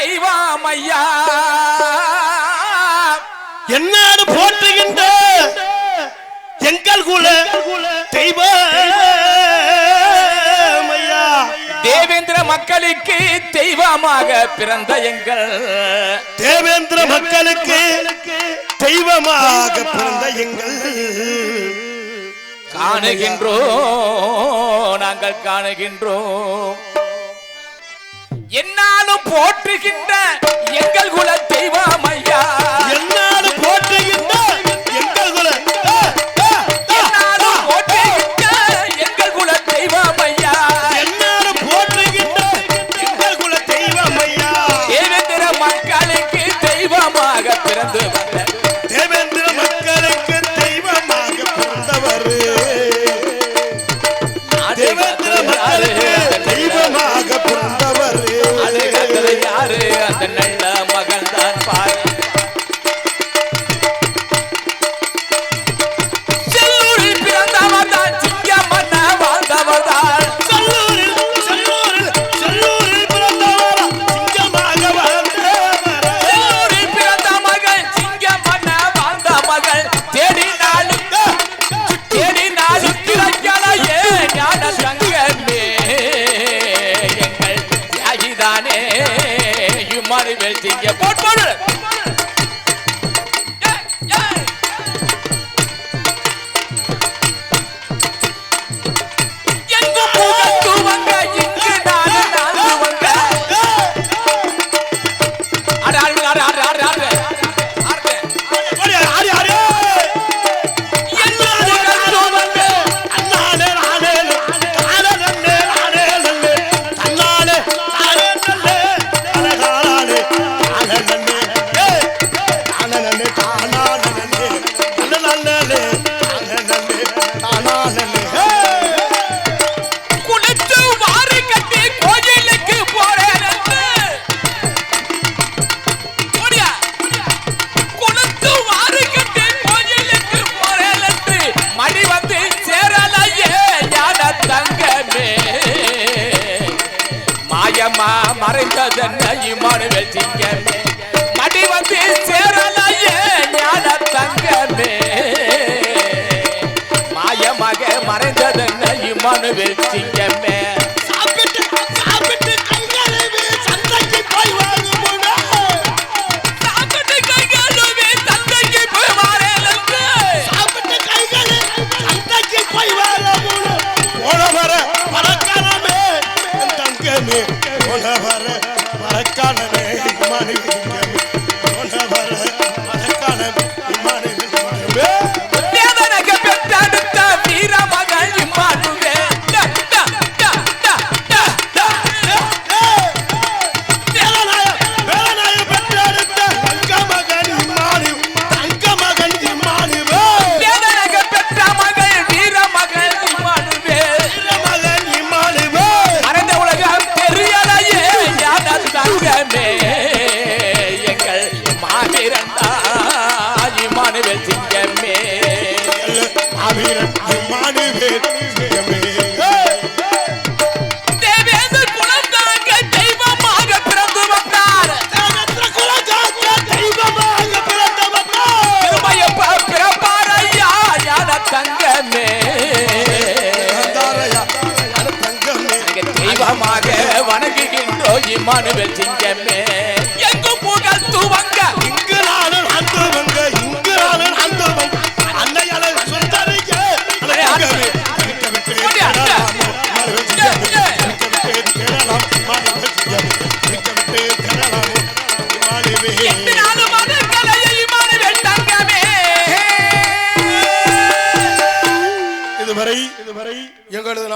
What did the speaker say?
செய்வாம் ஐயா என்னாடு போற்றுகின்ற எங்கள் குல தெய்வ தேவேந்திர மக்களுக்கு தெய்வமாக பிறந்த எங்கள். தேவேந்திர மக்களுக்கு தெய்வமாக பிறந்த எங்கள். காணுகின்றோம் நாங்கள் காணுகின்றோம். என்னாலும் போற்றுகின்ற எங்கள் குல தெய்வமையா என்ன வேட்டிங்க சென்னையுமான வெற்றிக்கமே மடி வந்து சேரலையே ஞான தங்கமே. மாயமாக மறைந்ததன்னையுமான வெற்றிக்கமே Hola, barra. மரக்கானே மணி கொண்டவரை. இமானுவல் சிங்கமே. எங்கு புகழ் துவங்க? இங்கு நானும் அந்தவங்க இங்கு நானும் அந்தவங்க எங்களது